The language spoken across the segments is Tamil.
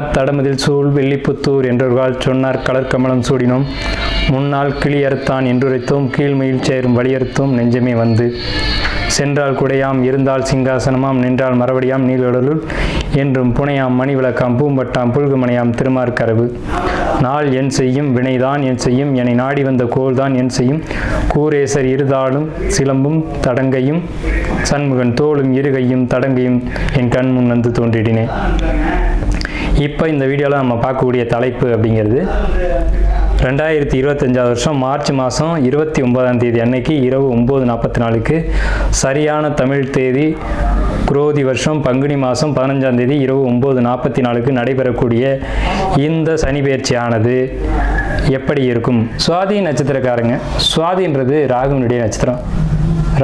என்னார் தடமதில் சூழ் வெள்ளிப்புத்தூர் என்றொருகால் சொன்னார் கலர்கமலம் சூடினோம். முன்னால் கிளியறுத்தான் என்றுரைத்தோம் கீழ்மையில் சேரும் வலியறுத்தோம் நெஞ்சமே வந்து. சென்றால் குடையாம் இருந்தால் சிங்காசனமாம் நின்றால் மறுபடியாம் நீழ்கடலுள் என்றும் புனையாம் மணி விளக்காம் பூம்பட்டாம் புல்குமனையாம் திருமார்கரவு நாள் என் செய்யும் வினைதான் என் செய்யும் என்னை நாடி வந்த கோல்தான் என் செய்யும். கூரேசர் இருதாலும் சிலம்பும் தடங்கையும் சண்முகன் தோளும் இருகையும் தடங்கையும் என் கண் முன் வந்து தோன்றிடினேன் இப்போ இந்த வீடியோவில் நம்ம பார்க்கக்கூடிய தலைப்பு அப்படிங்கிறது ரெண்டாயிரத்தி இருபத்தஞ்சாவது வருஷம் மார்ச் மாதம் இருபத்தி ஒன்பதாம் தேதி அன்னைக்கு இரவு ஒம்பது நாற்பத்தி நாலுக்கு சரியான தமிழ் தேதி குரோதி வருஷம் பங்குனி மாதம் பதினஞ்சாம் தேதி இரவு ஒம்பது நாற்பத்தி நாலுக்கு நடைபெறக்கூடிய இந்த சனி பயிற்சியானது எப்படி இருக்கும்? சுவாதி நட்சத்திரக்காரங்க. சுவாதின்றது ராகுனுடைய நட்சத்திரம்.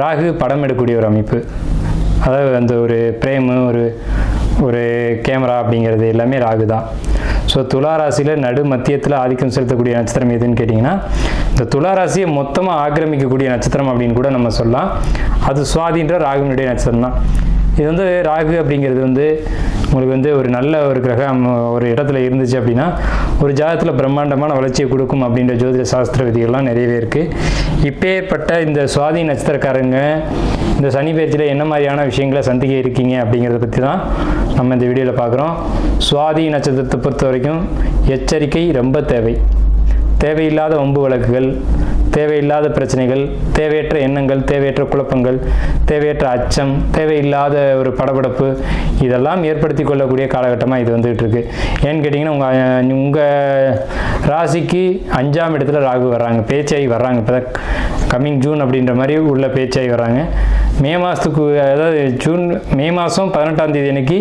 ராகு படம் எடுக்கக்கூடிய ஒரு அமைப்பு. அதாவது அந்த ஒரு பிரேமு ஒரு ஒரு கேமரா அப்படிங்கிறது எல்லாமே ராகு தான். ஸோ துளாராசியில் நடு மத்தியத்தில் ஆதிக்கம் செலுத்தக்கூடிய நட்சத்திரம் எதுன்னு கேட்டிங்கன்னா இந்த துளாராசியை மொத்தமாக ஆக்கிரமிக்கக்கூடிய நட்சத்திரம் அப்படின்னு கூட நம்ம சொல்லலாம். அது சுவாதின்ற ராகுனுடைய நட்சத்திரம் தான். இது வந்து ராகு அப்படிங்கிறது வந்து உங்களுக்கு வந்து ஒரு நல்ல ஒரு கிரகம் ஒரு இடத்துல இருந்துச்சு அப்படின்னா ஒரு ஜாதத்தில் பிரம்மாண்டமான வளர்ச்சியை கொடுக்கும் அப்படின்ற ஜோதிட சாஸ்திர விதிகள்லாம் நிறையவே இருக்குது இப்பேற்பட்ட இந்த சுவாதி நட்சத்திரக்காரங்க இந்த சனி பயிற்சியில் என்ன மாதிரியான விஷயங்களை சந்திக்க இருக்கீங்க அப்படிங்கிறத பற்றி தான் நம்ம இந்த வீடியோவில் பார்க்குறோம் சுவாதி நட்சத்திரத்தை பொறுத்த வரைக்கும் எச்சரிக்கை ரொம்ப தேவை. தேவையில்லாத ஒம்பு வழக்குகள் தேவையில்லாத பிரச்சனைகள் தேவையற்ற எண்ணங்கள் தேவையற்ற குழப்பங்கள் தேவையற்ற அச்சம் தேவையில்லாத ஒரு படபடப்பு இதெல்லாம் ஏற்படுத்தி கொள்ளக்கூடிய காலகட்டமாக இது வந்துகிட்டு இருக்கு. ஏன்னு கேட்டிங்கன்னா உங்கள் உங்கள் ராசிக்கு அஞ்சாம் இடத்துல ராகு வர்றாங்க. பேச்சாகி வர்றாங்க. இப்போ தான் கம்மிங் ஜூன் அப்படின்ற மாதிரி உள்ள பேச்சாகி வர்றாங்க. மே மாதத்துக்கு அதாவது ஜூன் மே மாதம் பதினெட்டாம் தேதி அன்னைக்கு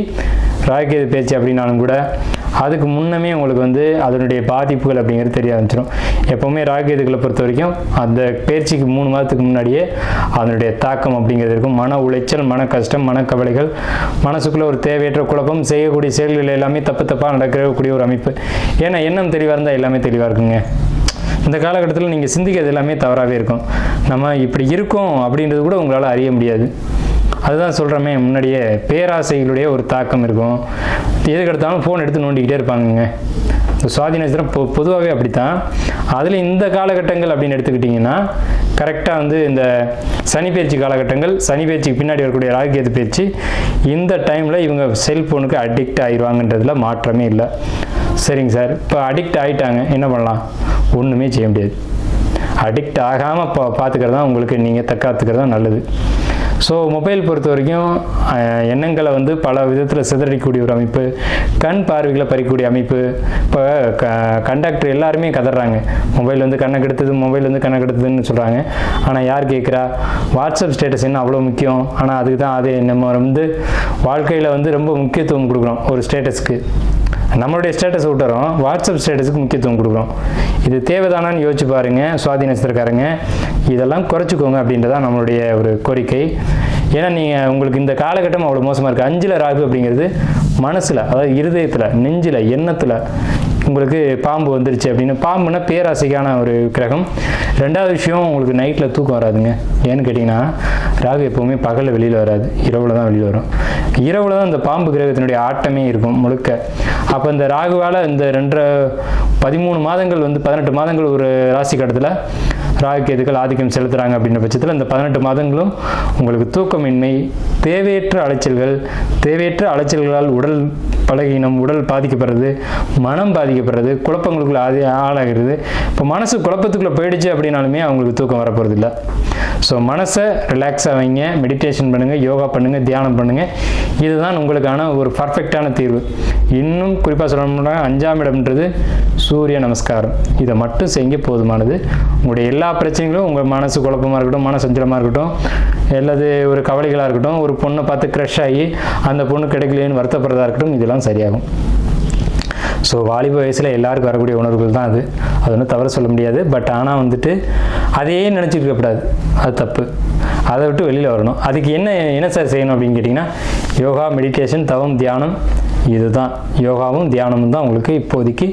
ராகுகேது பேச்சு அப்படின்னாலும் கூட அதுக்கு முன்னமே உங்களுக்கு வந்து அதனுடைய பாதிப்புகள் அப்படிங்கிறது தெரிய ஆரம்பிச்சிடும் எப்போவுமே ராகுகேதுகளை பொறுத்த வரைக்கும் அந்த பேச்சுக்கு மூணு மாதத்துக்கு முன்னாடியே அதனுடைய தாக்கம் அப்படிங்கிறது இருக்கும். மன உளைச்சல் மன கஷ்டம் மனக்கவலைகள் மனசுக்குள்ளே ஒரு தேவையற்ற குழப்பம் செய்யக்கூடிய செயல்கள் எல்லாமே தப்பு தப்பாக நடக்கக்கூடிய ஒரு அமைப்பு. ஏன்னா எண்ணம் தெளிவாக இருந்தால் எல்லாமே தெளிவாக இருக்குங்க. இந்த காலகட்டத்தில் நீங்கள் சிந்திக்கிறது எல்லாமே தவறாகவே இருக்கும். நம்ம இப்படி இருக்கோம் அப்படின்றது கூட உங்களால் அறிய முடியாது. அதுதான் சொல்கிறோமே முன்னாடியே பேராசைகளுடைய ஒரு தாக்கம் இருக்கும். எதுக்கெடுத்தாலும் ஃபோன் எடுத்து நோண்டிக்கிட்டே இருப்பாங்கங்க. இந்த சுவாதி நட்சத்திரம் பொ பொதுவாகவே அப்படித்தான். அதில் இந்த காலகட்டங்கள் அப்படின்னு எடுத்துக்கிட்டிங்கன்னா கரெக்டாக வந்து இந்த சனி பயிற்சி காலகட்டங்கள் சனி பயிற்சிக்கு பின்னாடி வரக்கூடிய ராகுகேது பயிற்சி இந்த டைமில் இவங்க செல்ஃபோனுக்கு அடிக்ட் ஆயிடுவாங்கன்றதுல மாற்றமே இல்லை. சரிங்க சார் இப்போ அடிக்ட் ஆகிட்டாங்க என்ன பண்ணலாம்? ஒன்றுமே செய்ய முடியாது. அடிக்ட் ஆகாமல் பா பார்த்துக்கிறது தான் உங்களுக்கு நீங்கள் தற்காத்துக்கிறது தான் நல்லது. ஸோ மொபைல் பொறுத்த வரைக்கும் எண்ணங்களை வந்து பல விதத்தில் சிதறடிக்கக்கூடிய ஒரு அமைப்பு கண் பார்வைகளை பறிக்கக்கூடிய அமைப்பு இப்போ க கண்டக்டர் எல்லாருமே கதறாங்க. மொபைல் வந்து கண்ணை கெடுத்தது மொபைல் வந்து கண்ணை கெடுத்ததுன்னு சொல்கிறாங்க ஆனால் யார் கேட்குறா வாட்ஸ்அப் ஸ்டேட்டஸ் என்ன அவ்வளோ முக்கியம்? ஆனால் அதுக்கு தான் அது நம்ம வந்து வாழ்க்கையில் வந்து ரொம்ப முக்கியத்துவம் கொடுக்குறோம் ஒரு ஸ்டேட்டஸ்க்கு நம்மளுடைய ஸ்டேட்டஸ் விட்டுறோம். வாட்ஸ்அப் ஸ்டேட்டஸுக்கு முக்கியத்துவம் கொடுக்குறோம். இது தேவைதானான்னு யோசிச்சு பாருங்கள் சுவாதி நட்சத்திரக்காரங்க இதெல்லாம் குறைச்சிக்கோங்க அப்படின்றதான் நம்மளுடைய ஒரு கோரிக்கை. ஏன்னா நீங்கள் உங்களுக்கு இந்த காலகட்டம் அவ்வளோ மோசமாக இருக்குது அஞ்சில் ராகு அப்படிங்கிறது மனசில் அதாவது இருதயத்தில் நெஞ்சில் எண்ணத்தில் உங்களுக்கு பாம்பு வந்துருச்சு அப்படின்னு. பாம்புனா பேராசைக்கான ஒரு கிரகம். ரெண்டாவது விஷயம் உங்களுக்கு நைட்டில் தூக்கம் வராதுங்க. ஏன்னு கேட்டிங்கன்னா ராகு எப்போவுமே பகலில் வெளியில் வராது. இரவில் தான் வெளியில் வரும். இரவில் தான் இந்த பாம்பு கிரகத்தினுடைய ஆட்டமே இருக்கும் முழுக்க. அப்போ இந்த ராகுவால் இந்த ரெண்டரை பதிமூணு மாதங்கள் வந்து பதினெட்டு மாதங்கள் ஒரு ராசி கட்டத்தில் ராகுகேதுகள் ஆதிக்கம் செலுத்துகிறாங்க அப்படின்ற பட்சத்தில் இந்த பதினெட்டு மாதங்களும் உங்களுக்கு தூக்கமின்மை தேவையற்ற அலைச்சல்கள் தேவையற்ற அலைச்சல்களால் உடல் பலகீனம் உடல் பாதிக்கப்படுறது மனம் பாதிக்கப்படுறது குழப்பங்களுக்குள்ள ஆதி ஆளாகிறது. இப்போ மனசு குழப்பத்துக்குள்ளே போயிடுச்சு அப்படின்னாலுமே அவங்களுக்கு தூக்கம் வரப்போகிறது இல்லை ஸோ மனசை ரிலாக்ஸாக வைங்க மெடிடேஷன் பண்ணுங்கள் யோகா பண்ணுங்கள் தியானம் பண்ணுங்கள் இதுதான் உங்களுக்கான ஒரு பர்ஃபெக்டான தீர்வு. இன்னும் குறிப்பாக சொல்லணும்னா அஞ்சாம் இடம்ன்றது சூரிய நமஸ்காரம். இதை மட்டும் செய்ய போதுமானது. உங்களுடைய எல்லா பிரச்சனைகளும் உங்கள் மனசு குழப்பமாக இருக்கட்டும் மன சஞ்சலமாக இருக்கட்டும் அல்லது ஒரு கவலைகளாக இருக்கட்டும் ஒரு பொண்ணை பார்த்து க்ரஷ் ஆகி அந்த பொண்ணு கிடைக்கலையேன்னு வருத்தப்படுறதா இருக்கட்டும் இதெல்லாம் சரியாகும். ஸோ வாலிப வயசில் எல்லாருக்கும் வரக்கூடிய உணர்வுகள் தான் அது. அது ஒன்றும் தவறு சொல்ல முடியாது. பட் ஆனால் வந்துட்டு அதையே நினச்சிட்டு இருக்கக்கூடாது அது தப்பு. அதை விட்டு வெளியில் வரணும். அதுக்கு என்ன என்ன சார் செய்யணும் அப்படின்னு கேட்டிங்கன்னா யோகா மெடிடேஷன் தவம் தியானம் இதுதான். யோகாவும் தியானமும் தான் உங்களுக்கு இப்போதைக்கு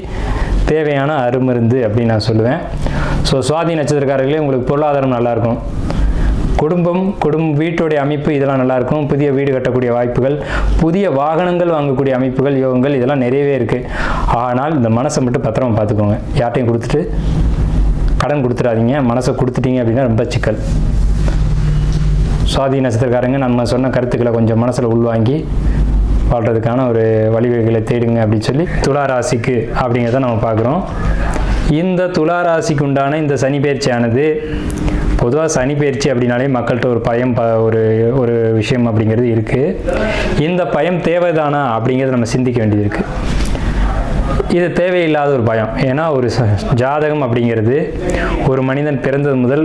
தேவையான அருமருந்து அப்படின்னு நான் சொல்லுவேன். ஸோ சுவாதி நட்சத்திரக்காரர்களே உங்களுக்கு பொருளாதாரம் நல்லாயிருக்கும் குடும்பம் குடும்ப வீட்டுடைய அமைப்பு இதெல்லாம் நல்லா இருக்கும் புதிய வீடு கட்டக்கூடிய வாய்ப்புகள் புதிய வாகனங்கள் வாங்கக்கூடிய அமைப்புகள் யோகங்கள் இதெல்லாம் நிறையவே இருக்குது ஆனால் இந்த மனசை மட்டும் பத்திரமா பார்த்துக்கோங்க. யார்ட்டையும் கொடுத்துட்டு கடன் கொடுத்துடாதீங்க. மனசை கொடுத்துட்டீங்க அப்படின்னா ரொம்ப சிக்கல். சுவாதி நட்சத்திரக்காரங்க நம்ம சொன்ன கருத்துக்களை கொஞ்சம் மனசில் உள்வாங்கி வாழ்கிறதுக்கான ஒரு வழிவகைகளை தேடுங்க அப்படின்னு சொல்லி துளாராசிக்கு அப்படிங்கிறத நம்ம பார்க்குறோம். இந்த துளாராசிக்கு உண்டான இந்த சனி பயிற்சியானது பொதுவாக சனி பயிற்சி அப்படின்னாலே மக்கள்கிட்ட ஒரு பயம் ப ஒரு ஒரு விஷயம் அப்படிங்கிறது இருக்குது இந்த பயம் தேவைதானா அப்படிங்கிறத நம்ம சிந்திக்க வேண்டியது இருக்குது இது தேவையில்லாத ஒரு பயம். ஏன்னா ஒரு ஜாதகம் அப்படிங்கிறது ஒரு மனிதன் பிறந்தது முதல்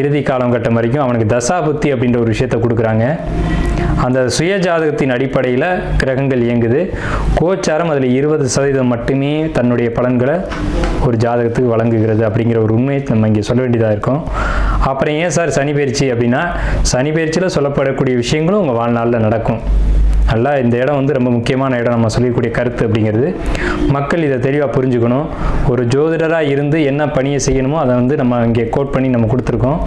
இறுதி காலம் கட்டம் வரைக்கும் அவனுக்கு தசாபுத்தி அப்படின்ற ஒரு விஷயத்தை கொடுக்குறாங்க. அந்த சுய ஜாதகத்தின் அடிப்படையில் கிரகங்கள் இயங்குது. கோச்சாரம் அதில் இருபது சதவீதம் மட்டுமே தன்னுடைய பலன்களை ஒரு ஜாதகத்துக்கு வழங்குகிறது அப்படிங்கிற ஒரு உண்மையை நம்ம இங்கே சொல்ல வேண்டியதாக இருக்கும். அப்புறம் ஏன் சார் சனி பயிற்சி அப்படின்னா சனி பயிற்சியில் சொல்லப்படக்கூடிய விஷயங்களும் உங்கள் வாழ்நாளில் நடக்கும். நல்லா இந்த இடம் வந்து ரொம்ப முக்கியமான இடம் நம்ம சொல்லக்கூடிய கருத்து அப்படிங்கிறது. மக்கள் இதை தெளிவாக புரிஞ்சுக்கணும். ஒரு ஜோதிடராக இருந்து என்ன பணியை செய்யணுமோ அதை வந்து நம்ம இங்கே கோட் பண்ணி நம்ம கொடுத்துருக்கோம்.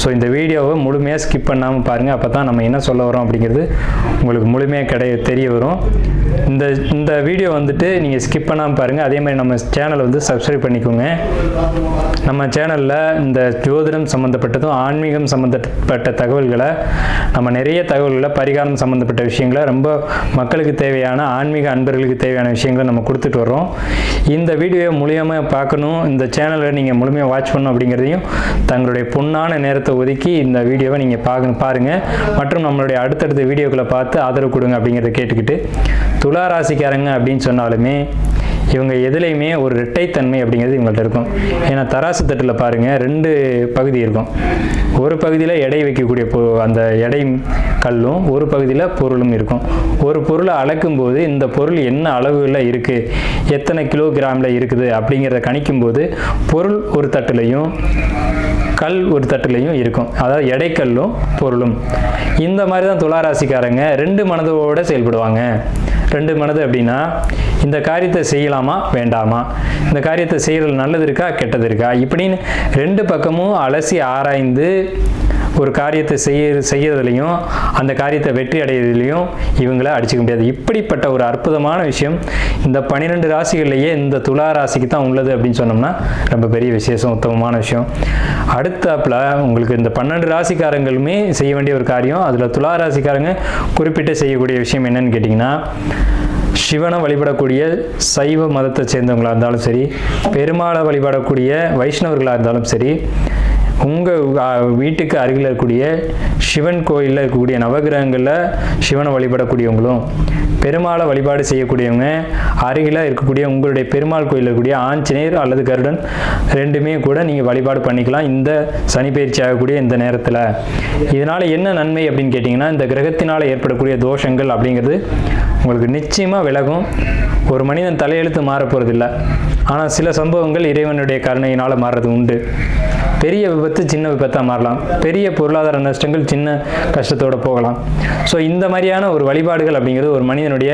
ஸோ இந்த வீடியோவை முழுமையாக ஸ்கிப் பண்ணாமல் பாருங்கள் அப்போ தான் நம்ம என்ன சொல்ல வரோம் அப்படிங்கிறது உங்களுக்கு முழுமையாக கிடை தெரிய வரும். இந்த இந்த வீடியோ வந்துட்டு நீங்கள் ஸ்கிப் பண்ணாமல் பாருங்கள் அதே மாதிரி நம்ம சேனலை வந்து சப்ஸ்கிரைப் பண்ணிக்கோங்க. நம்ம சேனலில் இந்த ஜோதிடம் சம்மந்தப்பட்டதும் ஆன்மீகம் சம்மந்தப்பட்ட தகவல்களை நம்ம நிறைய தகவல்களை பரிகாரம் சம்மந்தப்பட்ட விஷயங்களை ரொம்ப மக்களுக்கு தேவையான ஆன்மீக அன்பர்களுக்கு தேவையான விஷயங்களை நம்ம கொடுத்துட்டு வர்றோம். இந்த வீடியோவை முழுமையாக பார்க்கணும். இந்த சேனலை நீங்கள் முழுமையாக வாட்ச் பண்ணணும் அப்படிங்கிறதையும் தங்களுடைய பொண்ணான நேரத்தை ஒதுக்கி இந்த வீடியோவை நீங்கள் பார்க்க பாருங்கள் மற்றும் நம்மளுடைய அடுத்தடுத்த வீடியோக்களை பார்த்து ஆதரவு கொடுங்க அப்படிங்கிறத கேட்டுக்கிட்டு துலா ராசிக்காரங்க அப்படின்னு சொன்னாலுமே இவங்க எதுலேயுமே ஒரு இரட்டைத்தன்மை அப்படிங்கிறது இவங்கள்ட்ட இருக்கும். ஏன்னா தராசு தட்டில் பாருங்கள் ரெண்டு பகுதி இருக்கும். ஒரு பகுதியில் எடை வைக்கக்கூடிய பொ அந்த எடை கல்லும் ஒரு பகுதியில் பொருளும் இருக்கும். ஒரு பொருளை அளக்கும்போது இந்த பொருள் என்ன அளவுகளில் இருக்குது எத்தனை கிலோகிராமில் இருக்குது அப்படிங்கிறத கணிக்கும்போது பொருள் ஒரு தட்டுலையும் கல் ஒரு தட்டுலையும் இருக்கும். அதாவது எடைக்கல்லும் பொருளும். இந்த மாதிரி தான் துளாராசிக்காரங்க ரெண்டு மனதோட செயல்படுவாங்க. ரெண்டு மனது அப்படின்னா இந்த காரியத்தை செய்யலாம். வேண்டாமா? இந்த காரியத்தை செய்கிறது நல்லது இருக்கா? கெட்டது இருக்கா? இப்படின்னு ரெண்டு பக்கமும் அலசி ஆராய்ந்து ஒரு காரியத்தை செய்ய செய்யறதுலையும் அந்த காரியத்தை வெற்றி அடையிறதுலையும் இவங்கள அடிச்சுக்க முடியாது. இப்படிப்பட்ட ஒரு அற்புதமான விஷயம் இந்த பன்னிரெண்டு ராசிகள்லேயே இந்த துலா ராசிக்கு தான் உள்ளது அப்படின்னு சொன்னோம்னா ரொம்ப பெரிய விசேஷம் உத்தமமான விஷயம். அடுத்தப்பில் உங்களுக்கு இந்த பன்னெண்டு ராசிக்காரங்களுமே செய்ய வேண்டிய ஒரு காரியம் அதில் துலா ராசிக்காரங்க குறிப்பிட்டு செய்யக்கூடிய விஷயம் என்னன்னு கேட்டிங்கன்னா சிவனை வழிபடக்கூடிய சைவ மதத்தை சேர்ந்தவங்களாக இருந்தாலும் சரி பெருமாளை வழிபடக்கூடிய வைஷ்ணவர்களாக இருந்தாலும் சரி உங்கள் வீட்டுக்கு அருகில் இருக்கக்கூடிய சிவன் கோயிலில் இருக்கக்கூடிய நவகிரகங்களில் சிவனை வழிபடக்கூடியவங்களும் பெருமாளை வழிபாடு செய்யக்கூடியவங்க அருகில் இருக்கக்கூடிய உங்களுடைய பெருமாள் கோயிலில் இருக்கக்கூடிய ஆஞ்சநேயர் அல்லது கருடன் ரெண்டுமே கூட நீங்கள் வழிபாடு பண்ணிக்கலாம். இந்த சனி பயிற்சி ஆகக்கூடிய இந்த நேரத்தில். இதனால் என்ன நன்மை அப்படின்னு கேட்டிங்கன்னா இந்த கிரகத்தினால் ஏற்படக்கூடிய தோஷங்கள் அப்படிங்கிறது உங்களுக்கு நிச்சயமாக விலகும். ஒரு மனிதன் தலையெழுத்து மாற போகிறதில்ல ஆனால் சில சம்பவங்கள் இறைவனுடைய கருணையினால் மாறுறது உண்டு. பெரிய விபத்து சின்ன விபத்தாக மாறலாம். பெரிய பொருளாதார நஷ்டங்கள் சின்ன கஷ்டத்தோடு போகலாம். ஸோ இந்த மாதிரியான ஒரு வழிபாடுகள் அப்படிங்கிறது ஒரு மனிதனுடைய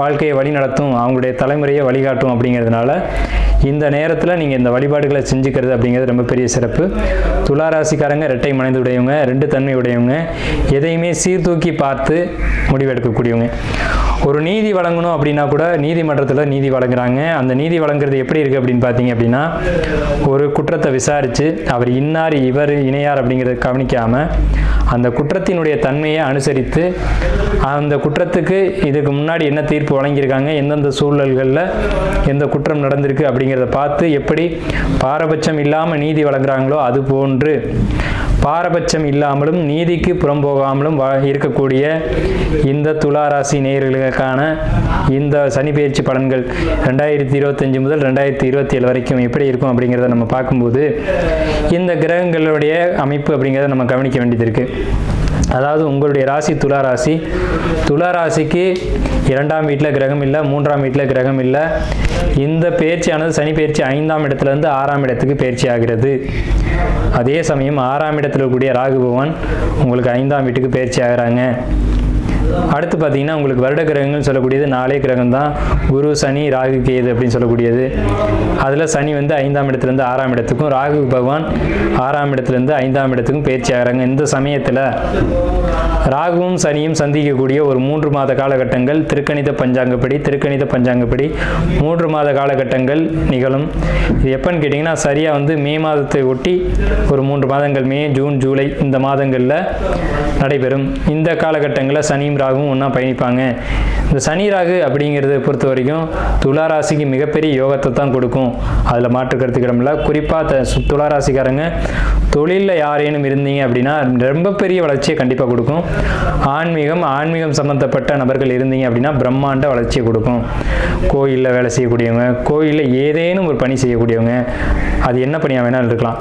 வாழ்க்கையை வழிநடத்தும் அவங்களுடைய தலைமுறையை வழிகாட்டும் அப்படிங்கிறதுனால இந்த நேரத்தில் நீங்கள் இந்த வழிபாடுகளை செஞ்சுக்கிறது அப்படிங்கிறது ரொம்ப பெரிய சிறப்பு. துளாராசிக்காரங்க இரட்டை மனைந்து உடையவங்க ரெண்டு தன்மை உடையவங்க எதையுமே சீர்தூக்கி பார்த்து முடிவெடுக்கக்கூடியவங்க. ஒரு நீதி வழங்கணும் அப்படின்னா கூட நீதிமன்றத்தில் நீதி வழங்குறாங்க. அந்த நீதி வழங்குறது எப்படி இருக்குது அப்படின்னு பார்த்தீங்க அப்படின்னா ஒரு குற்றத்தை விசாரித்து அவர் இன்னார் இவர் இணையார் அப்படிங்கிறத கவனிக்காமல் அந்த குற்றத்தினுடைய தன்மையை அனுசரித்து அந்த குற்றத்துக்கு இதுக்கு முன்னாடி என்ன தீர்ப்பு வழங்கியிருக்காங்க எந்தெந்த சூழல்களில் எந்த குற்றம் நடந்திருக்கு அப்படிங்கிறத பார்த்து எப்படி பாரபட்சம் இல்லாமல் நீதி வழங்குறாங்களோ அது போன்று பாரபட்சம் இல்லாமலும் நீதிக்கு புறம்போகாமலும் வா- இருக்கக்கூடிய இந்த துளாராசி நேயர்களுக்கான இந்த சனி பயிற்சி பலன்கள் ரெண்டாயிரத்தி இருபத்தஞ்சு முதல் ரெண்டாயிரத்தி இருபத்தி ஏழு வரைக்கும் எப்படி இருக்கும் அப்படிங்கிறத நம்ம பார்க்கும்போது இந்த கிரகங்களுடைய அமைப்பு அப்படிங்கிறத நம்ம கவனிக்க வேண்டியது இருக்குது அதாவது உங்களுடைய ராசி துலா ராசி. துலா ராசிக்கு இரண்டாம் வீட்டில் கிரகம் இல்லை மூன்றாம் வீட்டில் கிரகம் இல்லை. இந்த பயிற்சியானது சனி பயிற்சி ஐந்தாம் இடத்துலேருந்து ஆறாம் இடத்துக்கு பயிற்சி ஆகிறது. அதே சமயம் ஆறாம் இடத்தில் இருக்கக்கூடிய ராகு பகவான் உங்களுக்கு ஐந்தாம் வீட்டுக்கு பயிற்சி ஆகிறாங்க. அடுத்து பார்த்தீங்கன்னா உங்களுக்கு வருட கிரகங்கள் சொல்லக்கூடியது நாலே கிரகம் தான் குரு சனி ராகு கேது அப்படின்னு சொல்லக்கூடியது. அதில் சனி வந்து ஐந்தாம் இடத்துலேருந்து ஆறாம் இடத்துக்கும் ராகு பகவான் ஆறாம் இடத்துலேருந்து ஐந்தாம் இடத்துக்கும் பயிற்சி ஆகிறாங்க. இந்த சமயத்தில் ராகுவும் சனியும் சந்திக்கக்கூடிய ஒரு மூன்று மாத காலகட்டங்கள் திருக்கணித பஞ்சாங்கப்படி திருக்கணித பஞ்சாங்கப்படி மூன்று மாத காலகட்டங்கள் நிகழும். இது எப்போன்னு கேட்டிங்கன்னா சரியாக வந்து மே மாதத்தை ஒட்டி ஒரு மூன்று மாதங்கள் மே ஜூன் ஜூலை இந்த மாதங்களில் நடைபெறும். இந்த காலகட்டங்களில் சனியும் ராகுவும் ஒன்றா பயணிப்பாங்க. இந்த சனி ராகு அப்படிங்கிறத பொறுத்த வரைக்கும் துளாராசிக்கு மிகப்பெரிய யோகத்தை தான் கொடுக்கும். அதில் மாற்றுக்கிறதுக்கு இடமில்ல குறிப்பாக த துளாராசிக்காரங்க தொழிலில் யாரேனும் இருந்தீங்க அப்படின்னா ரொம்ப பெரிய வளர்ச்சியை கண்டிப்பாக கொடுக்கும். ஆன்மீகம் ஆன்மீகம் சம்மந்தப்பட்ட நபர்கள் இருந்தீங்க அப்படின்னா பிரம்மாண்ட வளர்ச்சியை கொடுக்கும். கோயிலில் வேலை செய்யக்கூடியவங்க கோயிலில் ஏதேனும் ஒரு பணி செய்யக்கூடியவங்க அது என்ன பணியாக வேணாலும் இருக்கலாம்.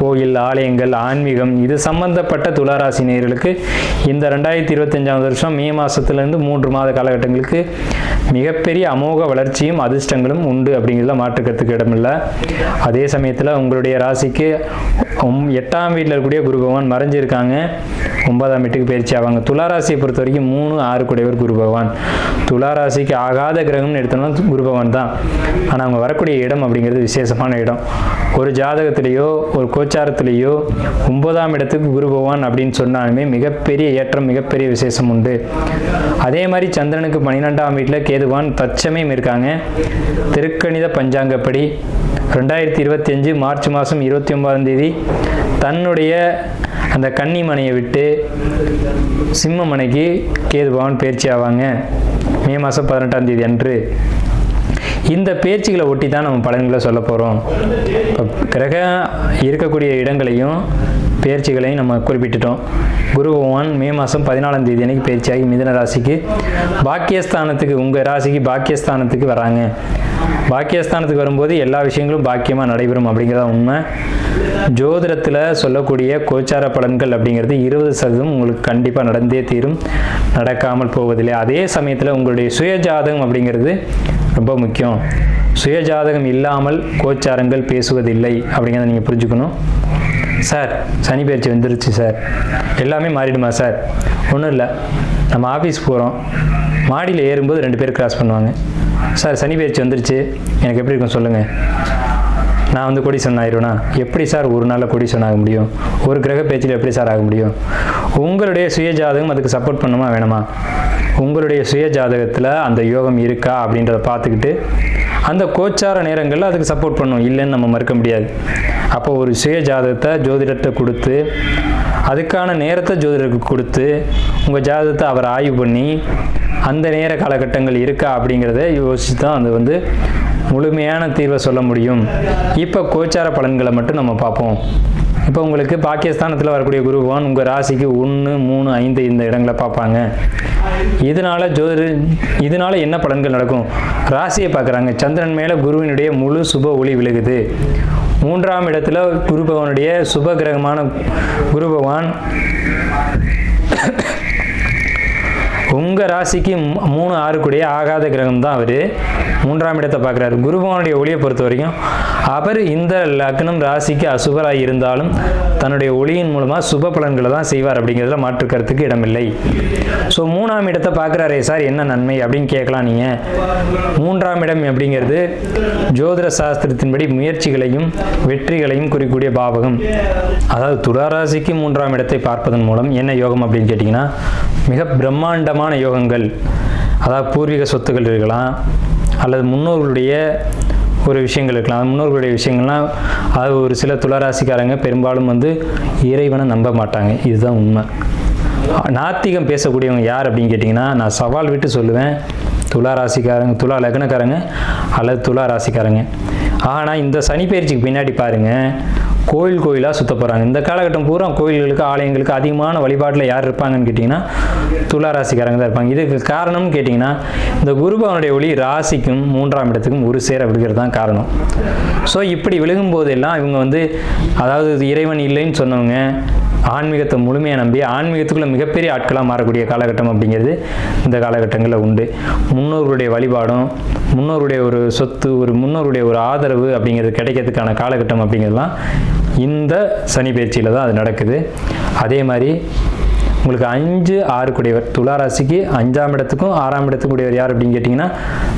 கோயில் ஆலயங்கள் ஆன்மீகம் இது சம்பந்தப்பட்ட துளாராசி நேர்களுக்கு இந்த ரெண்டாயிரத்தி இருபத்தஞ்சாவது வருஷம் மே மாதத்துலேருந்து மூன்று மாத காலகட்டங்களுக்கு மிகப்பெரிய அமோக வளர்ச்சியும் அதிர்ஷ்டங்களும் உண்டு அப்படிங்கிறத மாற்றுக்கிறதுக்கு இடமில்லை. அதே சமயத்தில் உங்களுடைய ராசிக்கு எட்டாம் வீட்டில் இருக்கக்கூடிய குரு பகவான் மறைஞ்சிருக்காங்க. ஒன்பதாம் வீட்டுக்கு பயிற்சி ஆவாங்க. துளாராசியை பொறுத்த வரைக்கும் மூணு ஆறு குடையவர் குரு பகவான். துளாராசிக்கு ஆகாத கிரகம்னு எடுத்தோம்னா குரு பகவான் தான். ஆனால் அவங்க வரக்கூடிய இடம் அப்படிங்கிறது விசேஷமான இடம். ஒரு ஜாதகத்திலேயோ ஒரு கோச்சாரத்திலேயோ ஒன்பதாம் இடத்துக்கு குரு பகவான் அப்படின்னு சொன்னாலுமே மிகப்பெரிய ஏற்றம் மிகப்பெரிய விசேஷம் உண்டு. அதே மாதிரி சந்திரனுக்கு பன்னிரெண்டாம் வீட்டில் கேதுவான் தச்சமையும் இருக்காங்க. திருக்கணித பஞ்சாங்கப்படி ரெண்டாயிரத்தி இருபத்தி அஞ்சு மார்ச் மாதம் இருபத்தி ஒன்பதாம் தேதி தன்னுடைய அந்த கன்னிமனையை விட்டு சிம்மமனைக்கு கேதுபவான் பயிற்சி ஆவாங்க மே மாதம் பதினெட்டாம் தேதி அன்று. இந்த பேச்சுகளை ஒட்டி தான் நம்ம பலன்களை சொல்ல போகிறோம் இப்போ கிரகம் இருக்கக்கூடிய இடங்களையும் பேர்ச்சிகளையும் நம்ம குறிப்பிட்டுட்டோம். குரு பகவான் மே மாதம் பதினாலாம் தேதி அன்னைக்கு பயிற்சியாகி மிதன ராசிக்கு பாக்கியஸ்தானத்துக்கு உங்கள் ராசிக்கு பாக்கியஸ்தானத்துக்கு வராங்க. பாக்கியஸ்தானத்துக்கு வரும்போது எல்லா விஷயங்களும் பாக்கியமாக நடைபெறும் அப்படிங்கிறத உண்மை. ஜோதிடத்தில் சொல்லக்கூடிய கோச்சார பலன்கள் அப்படிங்கிறது இருபது சதவீதம் உங்களுக்கு கண்டிப்பாக நடந்தே தீரும். நடக்காமல் போவதில்லை. அதே சமயத்தில் உங்களுடைய சுயஜாதகம் அப்படிங்கிறது ரொம்ப முக்கியம். சுயஜாதகம் இல்லாமல் கோச்சாரங்கள் பேசுவதில்லை அப்படிங்கிறத நீங்கள் புரிஞ்சுக்கணும். சார் சனி பயிற்சி வந்துருச்சு சார். எல்லாமே மாறிடுமா சார்? ஒன்றும் இல்லை. நம்ம ஆஃபீஸ் போகிறோம் மாடியில் ஏறும்போது ரெண்டு பேர் கிராஸ் பண்ணுவாங்க. சார் சனி பயிற்சி வந்துருச்சு. எனக்கு எப்படி இருக்கும் சொல்லுங்கள் நான் வந்து கொடிசன் ஆயிடுவேனா? எப்படி சார் ஒரு நாளில் கொடிசன் ஆக முடியும்? ஒரு கிரக பேச்சில் எப்படி சார் ஆக முடியும்? உங்களுடைய சுய ஜாதகம் அதுக்கு சப்போர்ட் பண்ணுமா வேணுமா? உங்களுடைய சுய ஜாதகத்தில் அந்த யோகம் இருக்கா அப்படின்றத பார்த்துக்கிட்டு அந்த கோச்சார நேரங்களில் அதுக்கு சப்போர்ட் பண்ணும். இல்லைன்னு நம்ம மறுக்க முடியாது. அப்போ ஒரு சுய ஜாதகத்தை ஜோதிடத்தை கொடுத்து அதுக்கான நேரத்தை ஜோதிடருக்கு கொடுத்து உங்கள் ஜாதகத்தை அவர் ஆய்வு பண்ணி அந்த நேர காலகட்டங்கள் இருக்கா அப்படிங்கிறத யோசித்து தான் அது வந்து முழுமையான தீர்வை சொல்ல முடியும். இப்போ கோச்சார பலன்களை மட்டும் நம்ம பார்ப்போம். இப்போ உங்களுக்கு பாகிஸ்தானத்தில் வரக்கூடிய குரு பகவான் உங்கள் ராசிக்கு ஒன்று மூணு ஐந்து இந்த இடங்களை பார்ப்பாங்க. இதனால ஜோ இதனால என்ன பலன்கள் நடக்கும்? ராசியை பார்க்குறாங்க. சந்திரன் மேலே குருவினுடைய முழு சுப ஒளி விழுகுது. மூன்றாம் இடத்துல குரு பகவானுடைய சுப கிரகமான குரு பகவான் உங்கள் ராசிக்கு மூணு ஆறுக்குடைய ஆகாத கிரகம் தான் அவர். மூன்றாம் இடத்தை பார்க்குறாரு. குருபவனுடைய ஒளியை பொறுத்த வரைக்கும் அவர் இந்த லக்னம் ராசிக்கு அசுபராக இருந்தாலும் தன்னுடைய ஒளியின் மூலமாக சுப பலன்களை தான் செய்வார் அப்படிங்கிறதுல மாற்று கருத்துக்கு இடமில்லை. ஸோ மூணாம் இடத்தை பார்க்குறாரே சார் என்ன நன்மை அப்படின்னு கேட்கலாம் நீங்கள் மூன்றாம் இடம் அப்படிங்கிறது ஜோதிட சாஸ்திரத்தின்படி முயற்சிகளையும் வெற்றிகளையும் குறிக்கூடிய பாவகம். அதாவது துளாராசிக்கு மூன்றாம் இடத்தை பார்ப்பதன் மூலம் என்ன யோகம் அப்படின்னு கேட்டிங்கன்னா மிக பிரம்மாண்டம் பிரம்மாண்டமான யோகங்கள் அதாவது பூர்வீக சொத்துக்கள் இருக்கலாம் அல்லது முன்னோர்களுடைய ஒரு விஷயங்கள் இருக்கலாம். முன்னோர்களுடைய விஷயங்கள்லாம் அது ஒரு சில துளராசிக்காரங்க பெரும்பாலும் வந்து இறைவனை நம்ப மாட்டாங்க. இதுதான் உண்மை. நாத்திகம் பேசக்கூடியவங்க யார் அப்படின்னு கேட்டிங்கன்னா நான் சவால் விட்டு சொல்லுவேன். துலா ராசிக்காரங்க துலா லக்னக்காரங்க அல்லது துலா ராசிக்காரங்க ஆனால் இந்த சனி பயிற்சிக்கு பின்னாடி பாருங்கள் கோயில் கோயிலாக சுத்த போகிறாங்க இந்த காலகட்டம் பூரா கோயில்களுக்கு ஆலயங்களுக்கு அதிகமான வழிபாட்டில் யார் இருப்பாங்கன்னு கேட்டிங்கன்னா துலா ராசிக்காரங்க தான் இருப்பாங்க. இதுக்கு காரணம்னு கேட்டிங்கன்னா இந்த குருபவனுடைய ஒளி ராசிக்கும் மூன்றாம் இடத்துக்கும் ஒரு சேர விழுகிறது தான் காரணம். ஸோ இப்படி விழுகும் போதெல்லாம் இவங்க வந்து அதாவது இறைவன் இல்லைன்னு சொன்னவங்க ஆன்மீகத்தை முழுமையாக நம்பி ஆன்மீகத்துக்குள்ள மிகப்பெரிய ஆட்களாக மாறக்கூடிய காலகட்டம் அப்படிங்கிறது இந்த காலகட்டங்களில் உண்டு. முன்னோர்களுடைய வழிபாடும் முன்னோருடைய ஒரு சொத்து ஒரு முன்னோருடைய ஒரு ஆதரவு அப்படிங்கிறது கிடைக்கிறதுக்கான காலகட்டம் அப்படிங்கிறதுலாம் இந்த சனி பயிற்சியில் தான் அது நடக்குது. அதே மாதிரி உங்களுக்கு அஞ்சு ஆறு கூடியவர். துலா ராசிக்கு அஞ்சாம் இடத்துக்கும் ஆறாம் இடத்துக்கு கூடியவர் யார் அப்படின்னு கேட்டிங்கன்னா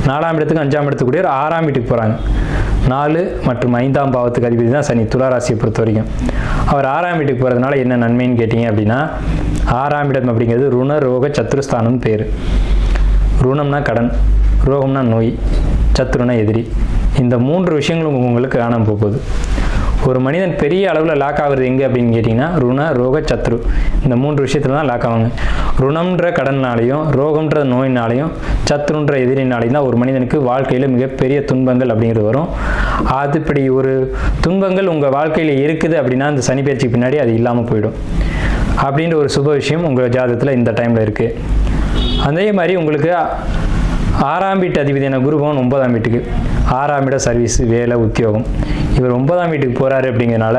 நாலாம் இடத்துக்கும் அஞ்சாம் இடத்துக்கு கூடியவர் ஆறாம் வீட்டுக்கு போகிறாங்க நாலு மற்றும் ஐந்தாம் பாவத்துக்கு அதிபதி தான் சனி. துலா ராசியை பொறுத்த வரைக்கும். அவர் ஆறாம் வீட்டுக்கு போகிறதுனால என்ன நன்மைன்னு கேட்டிங்க அப்படின்னா ஆறாம் இடம் அப்படிங்கிறது ருண ரோக சத்துருஸ்தானம் பேர். ருணம்னா கடன் ரோகம்னா நோய் சத்துருனா எதிரி. இந்த மூன்று விஷயங்களும் உங்களுக்கு காணாமல் போகுது. ஒரு மனிதன் பெரிய அளவில் லாக் ஆகுறது எங்கே அப்படின்னு கேட்டிங்கன்னா ருண ரோக சத்ரு. இந்த மூன்று விஷயத்தில் தான் லாக் ஆவாங்க. ருணம்ன்ற கடன்னாலையும் ரோகம்ன்ற நோயினாலையும் சத்ருன்ற எதிரினாலையும் தான் ஒரு மனிதனுக்கு வாழ்க்கையில் மிகப்பெரிய துன்பங்கள் அப்படிங்கிறது வரும். அது இப்படி ஒரு துன்பங்கள் உங்கள் வாழ்க்கையில் இருக்குது அப்படின்னா அந்த சனி பயிற்சிக்கு பின்னாடி அது இல்லாமல் போயிடும். அப்படின்ற ஒரு சுப விஷயம் உங்கள் ஜாதகத்தில் இந்த டைமில் இருக்குது அதே மாதிரி உங்களுக்கு ஆறாம் வீட்டு அதிபதியான குருபவன் ஒன்பதாம் வீட்டுக்கு. ஆறாம் இட சர்வீஸ் வேலை உத்தியோகம். இவர் ஒன்பதாம் வீட்டுக்கு போகிறாரு அப்படிங்கிறனால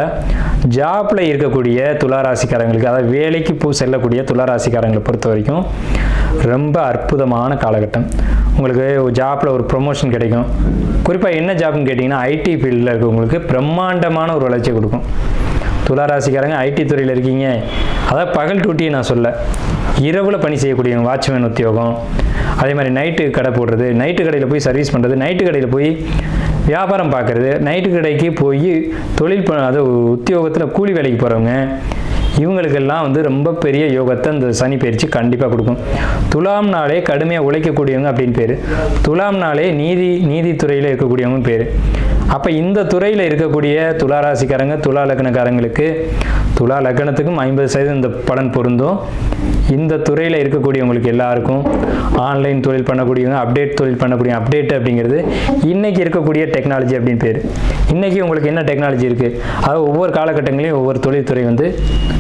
ஜாப்பில் இருக்கக்கூடிய துளாராசிக்காரங்களுக்கு அதாவது வேலைக்கு போ செல்லக்கூடிய துளாராசிக்காரங்களை பொறுத்த வரைக்கும் ரொம்ப அற்புதமான காலகட்டம். உங்களுக்கு ஜாப்பில் ஒரு ப்ரொமோஷன் கிடைக்கும். குறிப்பாக என்ன ஜாப்னு கேட்டிங்கன்னா ஐடி ஃபீல்டில் இருக்கவங்களுக்கு பிரம்மாண்டமான ஒரு வளர்ச்சியை கொடுக்கும். துளாராசிக்காரங்க ஐடி துறையில் இருக்கீங்க. அதாவது பகல் டூட்டியை நான் சொல்ல. இரவில் பணி செய்யக்கூடியவங்க வாட்ச்மேன் உத்தியோகம். அதே மாதிரி நைட்டு கடை போடுறது நைட்டு கடையில் போய் சர்வீஸ் பண்ணுறது நைட்டு கடையில் போய் வியாபாரம் பார்க்குறது நைட்டு கடைக்கு போய் தொழில் ப அது உத்தியோகத்தில் கூலி வேலைக்கு போகிறவங்க இவங்களுக்கெல்லாம் வந்து ரொம்ப பெரிய யோகத்தை இந்த சனி பயிற்சி கண்டிப்பாக கொடுக்கும். துலாம் நாளே கடுமையாக உழைக்கக்கூடியவங்க அப்படின்னு பேர். துலாம் நாளே நீதி நீதித்துறையில் இருக்கக்கூடியவங்க பேர். அப்போ இந்த துறையில் இருக்கக்கூடிய துலா ராசிக்காரங்க துலா லக்னக்காரங்களுக்கு துலா லக்னத்துக்கும் ஐம்பது சதவீதம் இந்த பலன் பொருந்தும். இந்த துறையில் இருக்கக்கூடியவங்களுக்கு எல்லாருக்கும் ஆன்லைன் தொழில் பண்ணக்கூடியவங்க அப்டேட் தொழில் பண்ணக்கூடிய அப்டேட் அப்படிங்கிறது இன்றைக்கி இருக்கக்கூடிய டெக்னாலஜி அப்படின்னு பேர். இன்றைக்கி உங்களுக்கு என்ன டெக்னாலஜி இருக்குது அது ஒவ்வொரு காலகட்டங்களையும் ஒவ்வொரு தொழில்துறை வந்து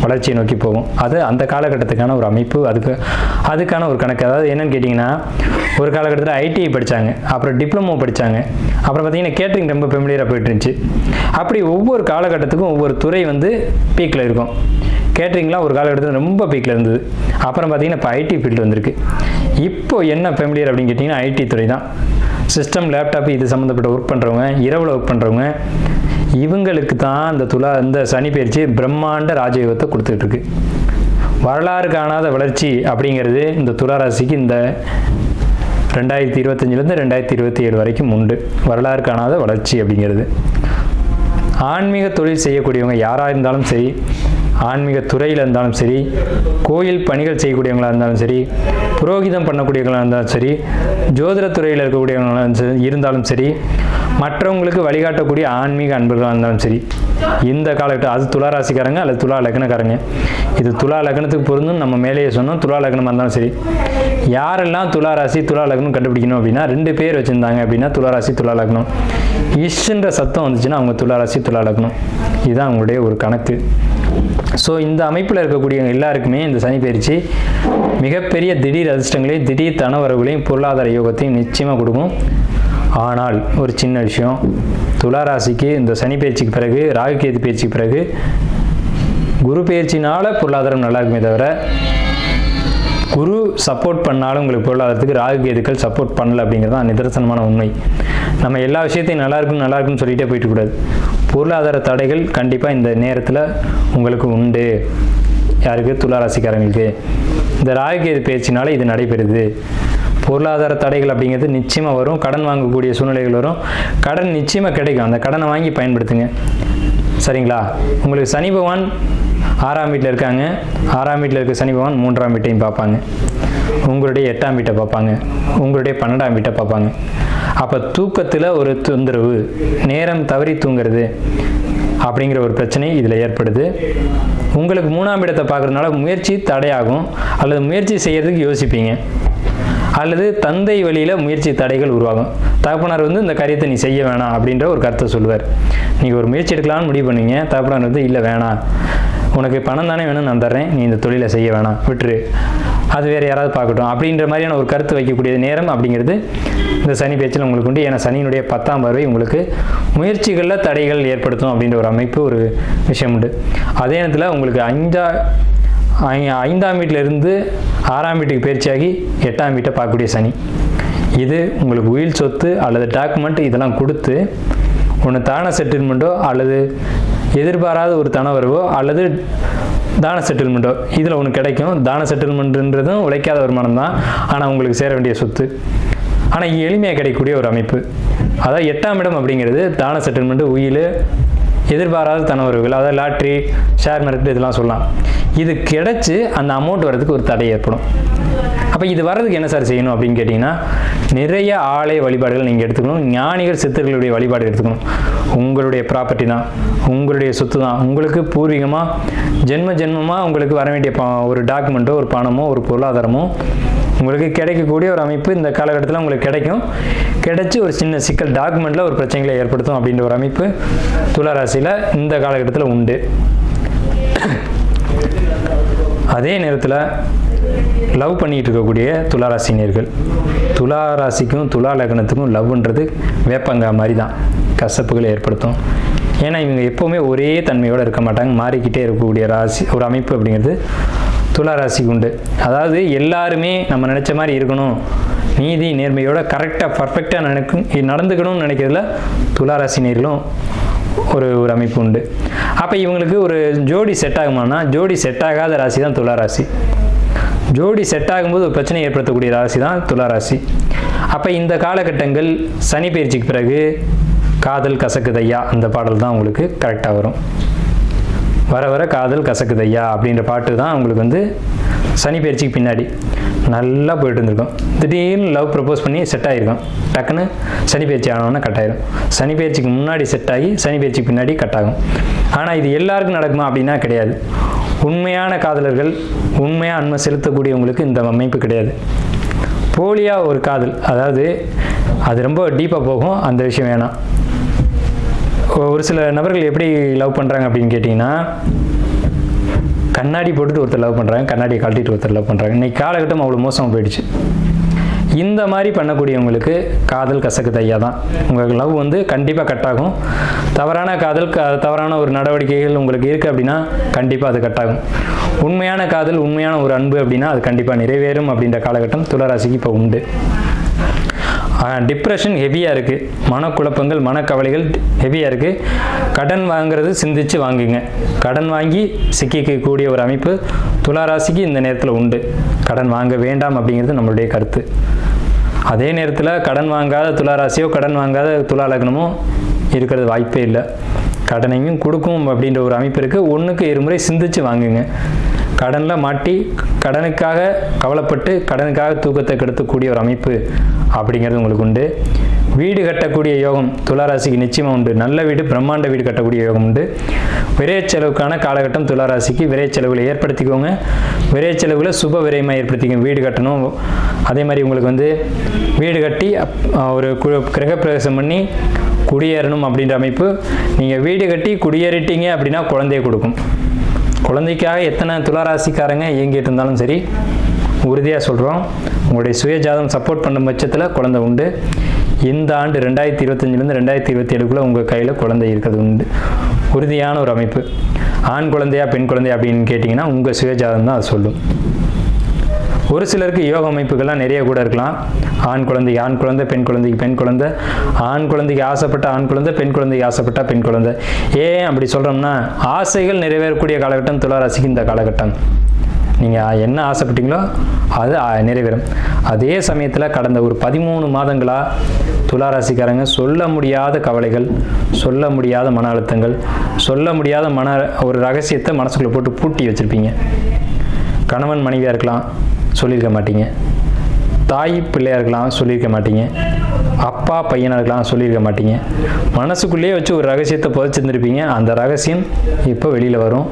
வளர்ச்சியை நோக்கி போகும். அது அந்த காலகட்டத்துக்கான ஒரு அமைப்பு அதுக்கு அதுக்கான ஒரு கணக்கு. அதாவது என்னன்னு கேட்டிங்கன்னா ஒரு காலகட்டத்தில் ஐடிஐ படித்தாங்க அப்புறம் டிப்ளமோ படித்தாங்க அப்புறம் பார்த்தீங்கன்னா கேட்ரிங் ரொம்ப ஃபெமிலியராக போயிட்டு இருந்துச்சு அப்படி ஒவ்வொரு காலகட்டத்துக்கும் ஒவ்வொரு துறை வந்து பீக்கில் இருக்கும். கேட்ரிங்லாம் ஒரு காலகட்டத்தில் ரொம்ப பீக்கில் இருந்தது. அப்புறம் பார்த்தீங்கன்னா இப்போ ஐடி ஃபீல்டு வந்திருக்கு. இப்போ என்ன ஃபெமிலியர் அப்படின்னு கேட்டிங்கன்னா ஐடி துறை தான். சிஸ்டம் லேப்டாப் இது சம்மந்தப்பட்ட ஒர்க் பண்ணுறவங்க இரவில் ஒர்க் பண்ணுறவங்க இவங்களுக்கு தான் அந்த துலா இந்த சனி பயிற்சி பிரம்மாண்ட ராஜயோகத்தை கொடுத்துட்ருக்கு வரலாறு காணாத வளர்ச்சி அப்படிங்கிறது இந்த துளாராசிக்கு இந்த ரெண்டாயிரத்தி இருபத்தஞ்சிலேருந்து ரெண்டாயிரத்தி இருபத்தி ஏழு வரைக்கும் உண்டு. வரலாறு காணாத வளர்ச்சி அப்படிங்கிறது. ஆன்மீக தொழில் செய்யக்கூடியவங்க யாராக இருந்தாலும் சரி ஆன்மீக துறையில் இருந்தாலும் சரி கோயில் பணிகள் செய்யக்கூடியவங்களாக இருந்தாலும் சரி புரோகிதம் பண்ணக்கூடியவங்களாக இருந்தாலும் சரி ஜோதிட துறையில் இருக்கக்கூடியவங்களாக இருந்தாலும் இருந்தாலும் சரி மற்றவங்களுக்கு வழிகாட்டக்கூடிய ஆன்மீக அன்பர்களாக இருந்தாலும் சரி இந்த காலகட்டம் அது துலா ராசிக்காரங்க அல்லது துலா லக்னக்காரங்க. இது துலா லக்னத்துக்கு பொருந்தும் நம்ம மேலேயே சொன்னோம் துலா லக்னமாக இருந்தாலும் சரி. யாரெல்லாம் துலா ராசி துலா லக்னம் கண்டுபிடிக்கணும் அப்படின்னா ரெண்டு பேர் வச்சுருந்தாங்க அப்படின்னா துலா ராசி துலா லக்னம். இஷ்ன்ற சத்தம் வந்துச்சுன்னா அவங்க துலா ராசி துலா லக்னம். இதுதான் அவங்களுடைய ஒரு கணக்கு. ஸோ இந்த அமைப்பில் இருக்கக்கூடியவங்க எல்லாருக்குமே இந்த சனி பயிற்சி மிகப்பெரிய திடீர் அதிர்ஷ்டங்களையும் திடீர் தனவரவுகளையும் பொருளாதார யோகத்தையும் நிச்சயமாக கொடுக்கும். ஆனால் ஒரு சின்ன விஷயம். துலா ராசிக்கு இந்த சனி பயிற்சிக்கு பிறகு ராகு கேது பயிற்சிக்கு பிறகு குரு பயிற்சினால் பொருளாதாரம் நல்லா இருக்குமே தவிர குரு சப்போர்ட் பண்ணாலும் உங்களுக்கு பொருளாதாரத்துக்கு ராகு கேதுக்கள் சப்போர்ட் பண்ணல அப்படிங்கிறது தான் நிதர்சனமான உண்மை. நம்ம எல்லா விஷயத்தையும் நல்லா இருக்கும் நல்லா இருக்குன்னு சொல்லிட்டே போயிட்டு கூடாது. பொருளாதார தடைகள் கண்டிப்பாக இந்த நேரத்தில் உங்களுக்கு உண்டு. யாருக்கு? துளாராசிக்காரங்களுக்கு இந்த ராகு கேது பயிற்சினால இது நடைபெறுது. பொருளாதார தடைகள் அப்படிங்கிறது நிச்சயமாக வரும். கடன் வாங்கக்கூடிய சூழ்நிலைகள் வரும். கடன் நிச்சயமாக கிடைக்கும். அந்த கடனை வாங்கி பயன்படுத்துங்க. சரிங்களா? உங்களுக்கு சனி பகவான் ஆறாம் வீட்டில் இருக்காங்க. ஆறாம் வீட்டில் இருக்க சனி பகவான் மூன்றாம் வீட்டையும் பார்ப்பாங்க. உங்களுடைய எட்டாம் வீட்டை பார்ப்பாங்க. உங்களுடைய பன்னெண்டாம் வீட்டை பார்ப்பாங்க. அப்போ தூக்கத்தில் ஒரு தொந்தரவு நேரம் தவறி தூங்குறது அப்படிங்கிற ஒரு பிரச்சனை இதில் ஏற்படுது. உங்களுக்கு மூணாம் இடத்தை பார்க்குறதுனால முயற்சி தடையாகும். அல்லது முயற்சி செய்கிறதுக்கு யோசிப்பீங்க. அல்லது தந்தை வழியில் முயற்சி தடைகள் உருவாகும். தகப்பனார் வந்து இந்த காரியத்தை நீ செய்ய வேணாம் அப்படின்ற ஒரு கருத்தை சொல்லுவார். நீங்கள் ஒரு முயற்சி எடுக்கலாம்னு முடிவு பண்ணீங்க தகப்பனார் வந்து இல்லை வேணாம். உனக்கு பணம் தானே வேணும் நான் தர்றேன். நீ இந்த தொழிலை செய்ய வேணாம். விட்டுரு. அது வேறு யாராவது பார்க்கட்டும். அப்படின்ற மாதிரியான ஒரு கருத்து வைக்கக்கூடிய நேரம் அப்படிங்கிறது இந்த சனி பேச்சில் உங்களுக்கு உண்டு. ஏன்னா சனியினுடைய பத்தாம் பார்வை உங்களுக்கு முயற்சிகளில் தடைகள் ஏற்படுத்தும் அப்படின்ற ஒரு அமைப்பு ஒரு விஷயம் உண்டு. அதே நேரத்தில் உங்களுக்கு அஞ்சா ஐந்தாம் வீட்டிலிருந்து ஆறாம் வீட்டுக்கு பயிற்சியாகி எட்டாம் வீட்டை பார்க்கக்கூடிய சனி. இது உங்களுக்கு உயில் சொத்து அல்லது டாக்குமெண்ட் இதெல்லாம் கொடுத்து ஒன்று தான செட்டில்மெண்ட்டோ அல்லது எதிர்பாராத ஒரு தனவரவோ அல்லது தான செட்டில்மெண்ட்டோ இதில் ஒன்று கிடைக்கும். தான செட்டில்மெண்ட்டுன்றதும் உழைக்காத வருமானம் தான். ஆனால் உங்களுக்கு சேர வேண்டிய சொத்து. ஆனால் எளிமையாக கிடைக்கக்கூடிய ஒரு அமைப்பு. அதாவது எட்டாம் இடம் அப்படிங்கிறது தான செட்டில்மெண்ட்டு உயில் எதிர்பாராத தனவர்கள் அதாவது லாட்ரி ஷேர் மார்க்கெட் இதெல்லாம் சொல்லலாம். இது கிடைச்சி அந்த அமௌண்ட் வரதுக்கு ஒரு தடை ஏற்படும். அப்போ இது வர்றதுக்கு என்ன சார் செய்யணும் அப்படின்னு கேட்டிங்கன்னா நிறைய ஆலய வழிபாடுகள் நீங்கள் எடுத்துக்கணும். ஞானிகள் சித்தர்களுடைய வழிபாடு எடுத்துக்கணும். உங்களுடைய ப்ராப்பர்ட்டி தான். உங்களுடைய சொத்து தான். உங்களுக்கு பூர்வீகமாக ஜென்ம ஜென்மமாக உங்களுக்கு வர வேண்டிய பா ஒரு டாக்குமெண்ட்டோ ஒரு பணமோ ஒரு பொருளாதாரமோ உங்களுக்கு கிடைக்கக்கூடிய ஒரு அமைப்பு இந்த காலகட்டத்தில் உங்களுக்கு கிடைக்கும். கிடைச்சி ஒரு சின்ன சிக்கல் டாக்குமெண்ட்டில் ஒரு பிரச்சனைகளை ஏற்படுத்தும் அப்படின்ற ஒரு அமைப்பு துளாராசியில் இந்த காலகட்டத்தில் உண்டு. அதே நேரத்தில் லவ் பண்ணிட்டு இருக்கக்கூடிய துளாராசினியர்கள். துளாராசிக்கும் துலா லக்னத்துக்கும் லவ்ன்றது வேப்பங்கா மாதிரி தான் கசப்புகளை ஏற்படுத்தும். ஏன்னா இவங்க எப்போவுமே ஒரே தன்மையோடு இருக்க மாட்டாங்க. மாறிக்கிட்டே இருக்கக்கூடிய ராசி ஒரு அமைப்பு அப்படிங்கிறது துளாராசிக்கு உண்டு. அதாவது எல்லாருமே நம்ம நினச்ச மாதிரி இருக்கணும். நீதி நேர்மையோட கரெக்டாக பர்ஃபெக்டாக நடக்கும் நடந்துக்கணும்னு நினைக்கிறதுல துளாராசி நேர்களும் ஒரு ஒரு அமைப்பு உண்டு. அப்போ இவங்களுக்கு ஒரு ஜோடி செட் ஆகுமானா ஜோடி செட் ஆகாத ராசி தான் துளாராசி. ஜோடி செட் ஆகும்போது ஒரு பிரச்சனை ஏற்படுத்தக்கூடிய ராசி தான் துளாராசி. அப்போ இந்த காலகட்டங்கள் சனி பயிற்சிக்கு பிறகு காதல் கசக்குதையா அந்த பாடல் தான் உங்களுக்கு கரெக்டாக வரும். வர வர காதல் கசக்குதையா அப்படின்ற பாட்டு தான் அவங்களுக்கு வந்து சனி பயிற்சிக்கு பின்னாடி நல்லா போயிட்டு இருந்திருக்கும். திடீர்னு லவ் ப்ரப்போஸ் பண்ணி செட் ஆகிருக்கும் டக்குன்னு சனி பயிற்சி ஆனோன்னா கட் ஆயிரும். சனி பயிற்சிக்கு முன்னாடி செட் ஆகி சனி பயிற்சிக்கு பின்னாடி கட் ஆகும். ஆனால் இது எல்லாருக்கும் நடக்குமா அப்படின்னா கிடையாது. உண்மையான காதலர்கள் உண்மையாக அன்மை செலுத்தக்கூடியவங்களுக்கு இந்த அமைப்பு கிடையாது. போலியாக ஒரு காதல் அதாவது அது ரொம்ப டீப்பாக போகும். அந்த விஷயம் வேணாம். ஒரு சில நபர்கள் எப்படி லவ் பண்ணுறாங்க அப்படின்னு கேட்டிங்கன்னா கண்ணாடி போட்டுட்டு ஒருத்தர் லவ் பண்ணுறாங்க கண்ணாடியை கழட்டிட்டு ஒருத்தர் லவ் பண்ணுறாங்க இன்றைக்கி காலகட்டம் அவ்வளோ மோசமாக போயிடுச்சு. இந்த மாதிரி பண்ணக்கூடியவங்களுக்கு காதல் கசக்கு தையா தான். உங்களுக்கு லவ் வந்து கண்டிப்பாக கட் ஆகும். தவறான காதல் க தவறான ஒரு நடவடிக்கைகள் உங்களுக்கு இருக்குது அப்படின்னா கண்டிப்பாக அது கட் ஆகும். உண்மையான காதல் உண்மையான ஒரு அன்பு அப்படின்னா அது கண்டிப்பாக நிறைவேறும் அப்படின்ற காலகட்டம் துளராசிக்கு இப்போ உண்டு. டிப்ரெஷன் ஹெவியாக இருக்குது மனக்குழப்பங்கள் மனக்கவலைகள் ஹெவியாக இருக்குது கடன் வாங்குறது சிந்திச்சு வாங்குங்க. கடன் வாங்கி சிக்கிக்கக்கூடிய ஒரு அமைப்பு துளாராசிக்கு இந்த நேரத்தில் உண்டு. கடன் வாங்க வேண்டாம் அப்படிங்கிறது நம்மளுடைய கருத்து. அதே நேரத்தில் கடன் வாங்காத துளாராசியோ கடன் வாங்காத துலா லக்னமோ இருக்கிறது வாய்ப்பே இல்லை. கடனையும் கொடுக்கும் அப்படின்ற ஒரு அமைப்பு இருக்குது ஒன்றுக்கு இருமுறை சிந்திச்சு வாங்குங்க. கடனில் மாட்டி கடனுக்காக கவலைப்பட்டு கடனுக்காக தூக்கத்தை கெடுத்தக்கூடிய ஒரு அமைப்பு அப்படிங்கிறது உங்களுக்கு உண்டு. வீடு கட்டக்கூடிய யோகம் துளாராசிக்கு நிச்சயமாக உண்டு. நல்ல வீடு பிரம்மாண்ட வீடு கட்டக்கூடிய யோகம் உண்டு. விரைய செலவுக்கான காலகட்டம் துளாராசிக்கு விரைய செலவுகளை ஏற்படுத்திக்கோங்க. விரைய செலவுகளை சுப விரயமாக ஏற்படுத்திக்கோங்க. வீடு கட்டணும். அதே மாதிரி உங்களுக்கு வந்து வீடு கட்டி ஒரு கிரகப்பிரவேசம் பண்ணி குடியேறணும் அப்படின்ற அமைப்பு. நீங்கள் வீடு கட்டி குடியேறிட்டீங்க அப்படின்னா குழந்தைய கொடுக்கும். குழந்தைக்காக எத்தனை துளாராசிக்காரங்க இயங்கிட்டு இருந்தாலும் சரி உறுதியாக சொல்கிறோம் உங்களுடைய சுயஜாதம் சப்போர்ட் பண்ணும் பட்சத்தில் குழந்தை உண்டு. இந்த ஆண்டு ரெண்டாயிரத்தி இருபத்தஞ்சிலேருந்து ரெண்டாயிரத்தி இருபத்தி ஏழுக்குள்ளே உங்கள் கையில் குழந்தை இருக்கிறது உண்டு. உறுதியான ஒரு அமைப்பு. ஆண் குழந்தையா பெண் குழந்தையா அப்படின்னு கேட்டிங்கன்னா உங்கள் சுயஜாதம் தான் அது சொல்லும். ஒரு சிலருக்கு யோக அமைப்புகள்லாம் நிறைய கூட இருக்கலாம். ஆண் குழந்தை ஆண் குழந்தை பெண் குழந்தைக்கு பெண் குழந்தை. ஆண் குழந்தைக்கு ஆசைப்பட்ட ஆண் குழந்தை பெண் குழந்தைக்கு ஆசைப்பட்ட பெண் குழந்தை. ஏன் அப்படி சொல்கிறோம்னா ஆசைகள் நிறைவேறக்கூடிய காலகட்டம் துளாராசிக்கு இந்த காலகட்டம். நீங்கள் என்ன ஆசைப்பட்டீங்களோ அது நிறைவேறும். அதே சமயத்தில் கடந்த ஒரு பதிமூணு மாதங்களாக துளாராசிக்காரங்க சொல்ல முடியாத கவலைகள் சொல்ல முடியாத மன அழுத்தங்கள் சொல்ல முடியாத மன ஒரு ரகசியத்தை மனசுக்குள்ளே போட்டு பூட்டி வச்சுருப்பீங்க. கணவன் மனைவியாக இருக்கலாம் சொல்லியிருக்க மாட்டீங்க. தாய் பிள்ளையாக சொல்லியிருக்க மாட்டீங்க. அப்பா பையனாக சொல்லியிருக்க மாட்டீங்க. மனசுக்குள்ளேயே வச்சு ஒரு ரகசியத்தை புதைச்சிருந்துருப்பீங்க. அந்த ரகசியம் இப்போ வெளியில் வரும்.